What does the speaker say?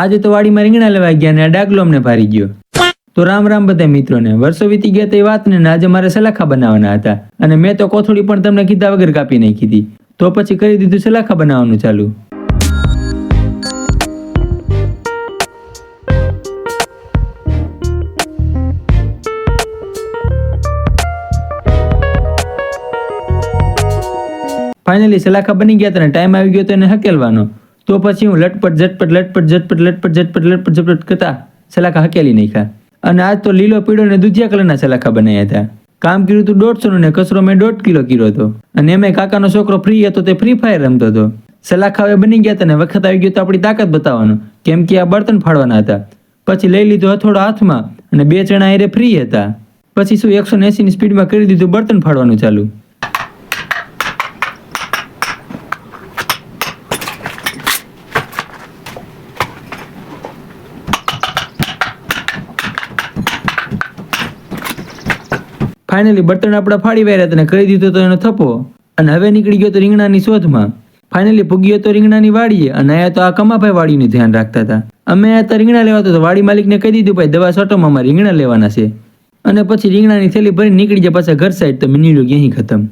આજે તો વાડીમાં રીંગણા લેવા ગયા ને આ ડાગલો અમને ભારી ગયો. તો રામ રામ બધા મિત્રોને. વર્ષો વીતી ગયા તે વાતને ને આજે મારે સલાખા બનાવવાના હતા. અને મેં તો કોથળી પણ તમને કીધા વગર કાપી નાખી હતી. તો પછી કરી દીધું સલાખા બનાવવાનું ચાલુ. ફાઇનલી સલાખા બની ગયા તને ટાઈમ આવી ગયો તો એને હકેલવાનો. તો પછી હું લટપટ, ઝટપટ લટપટ ઝટપટ લટપટ ઝટપટ લટપટ, ઝટપટ કરતા સલાખા હકેલી નાખ્યા. અને આજ તો લીલો પીળો ને દૂધિયા કલરના સલાખા બનાવ્યા હતા. કામ કર્યું હતું દોઢસો નું કચરો મેં દોઢ કિલો કર્યો હતો. અને એમાં કાકાનો છોકરો ફ્રી હતો તે ફ્રી ફાયર રમતો હતો. સલાખા હવે બની ગયા હતા ને વખત આવી ગયો તો આપણી તાકાત બતાવવાનો. કેમ કે આ બર્તન ફાડવાના હતા. પછી લઈ લીધો હથોડો હાથમાં અને બે ચણા એરે ફ્રી હતા. પછી શું એકસો એસીની સ્પીડમાં કરી દીધું બર્તન ફાડવાનું ચાલુ. ફાઇનલી બર્તન આપણા ફાડી વાર્યા તને કરી દીધો તો એનો થપ્પો અને હવે નીકળી ગયો તો રીંગણાની શોધમાં. ફાઇનલી પૂગ્યો તો રીંગણાની વાડીએ અને આયા તો આ કમાભાઈ વાડીનું ધ્યાન રાખતા હતા. અમે આયા તો રીંગણા લેવા તો વાડી માલિકને કહી દીધું, ભાઈ, દવા સોટોમાં અમારે રીંગણા લેવાના છે. અને પછી રીંગણાની થેલી ભરી નીકળી જાય પાછા ઘર સાઈડ તો મિની લોગ અહીં ખતમ.